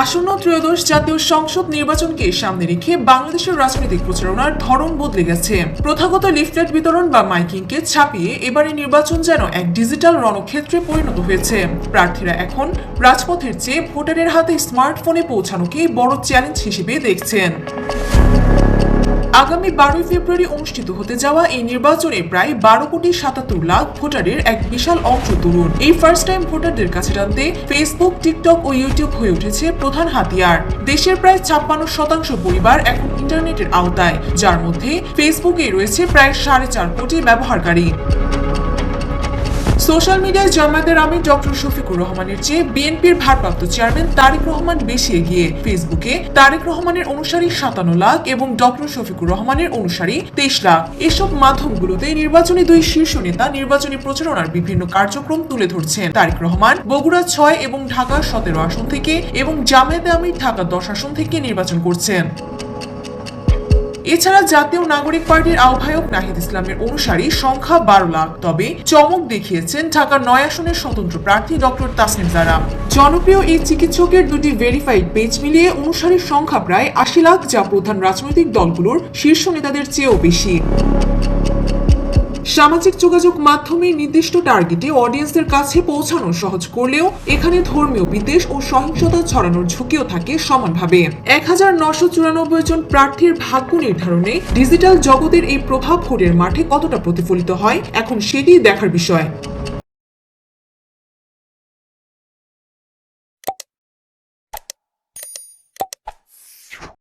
আসন্ন ত্রয়োদশ জাতীয় সংসদ নির্বাচনকে সামনে রেখে বাংলাদেশের রাজনৈতিক প্রচারণার ধরন বদলে গেছে। প্রথাগত লিফলেট বিতরণ বা মাইকিংকে ছাপিয়ে এবারে নির্বাচন যেন এক ডিজিটাল রণক্ষেত্রে পরিণত হয়েছে। প্রার্থীরা এখন রাজপথের চেয়ে ভোটারের হাতে স্মার্টফোনে পৌঁছানোকেই বড় চ্যালেঞ্জ হিসেবে দেখছেন। আগামী বারোই ফেব্রুয়ারি অনুষ্ঠিত হতে যাওয়া এই নির্বাচনে প্রায় বারো কোটি সাতাত্তর লাখ ভোটারের এক বিশাল অংশ তরুণ। এই ফার্স্ট টাইম ভোটারদের কাছে টানতে ফেসবুক টিকটক ও ইউটিউব হয়ে উঠেছে প্রধান হাতিয়ার। দেশের প্রায় ছাপ্পান্ন শতাংশ পরিবার এখন ইন্টারনেটের আওতায়, যার মধ্যে ফেসবুকে রয়েছে প্রায় সাড়ে চার কোটি ব্যবহারকারী। সোশ্যাল মিডিয়ায় জামায়াতের আমির ডক্টর শফিকুর রহমানের চেয়ে বিএনপির ভারপ্রাপ্ত চেয়ারম্যান তারেক রহমান বেশি এগিয়ে। ফেসবুকে তারেক রহমানের অনুসারী সাতান্ন লাখ এবং ডক্টর শফিকুর রহমানের অনুসারী তেইশ লাখ। এসব মাধ্যমগুলোতে নির্বাচনী দুই শীর্ষ নেতা নির্বাচনী প্রচারণার বিভিন্ন কার্যক্রম তুলে ধরছেন। তারেক রহমান বগুড়া ছয় এবং ঢাকা সতেরো আসন থেকে এবং জামায়াতে আমির ঢাকা দশ আসন থেকে নির্বাচন করছেন। এছাড়া জাতীয় নাগরিক পার্টির আহ্বায়ক নাহিদ ইসলামের অনুসারী সংখ্যা বারো লাখ। তবে চমক দেখিয়েছেন ঢাকার নয় আসনের স্বতন্ত্র প্রার্থী ডক্টর তাসনিম জারা। জনপ্রিয় এই চিকিৎসকের দুটি ভেরিফাইড পেজ মিলিয়ে অনুসারীর সংখ্যা প্রায় আশি লাখ, যা প্রধান রাজনৈতিক দলগুলোর শীর্ষ নেতাদের চেয়েও বেশি। সামাজিক যোগাযোগ মাধ্যমে নির্দিষ্ট টার্গেটে অডিয়েন্সের কাছে পৌঁছানো সহজ করলেও এখানে ধর্মীয় বিদ্বেষ ও সহিংসতা ছড়ানোর ঝুঁকিও থাকে সমানভাবে। এক হাজার নশো চুরানব্বই জন প্রার্থীর ভাগ্য নির্ধারণে ডিজিটাল জগতের এই প্রভাব ভোটের মাঠে কতটা প্রতিফলিত হয়, এখন সেটি দেখার বিষয়।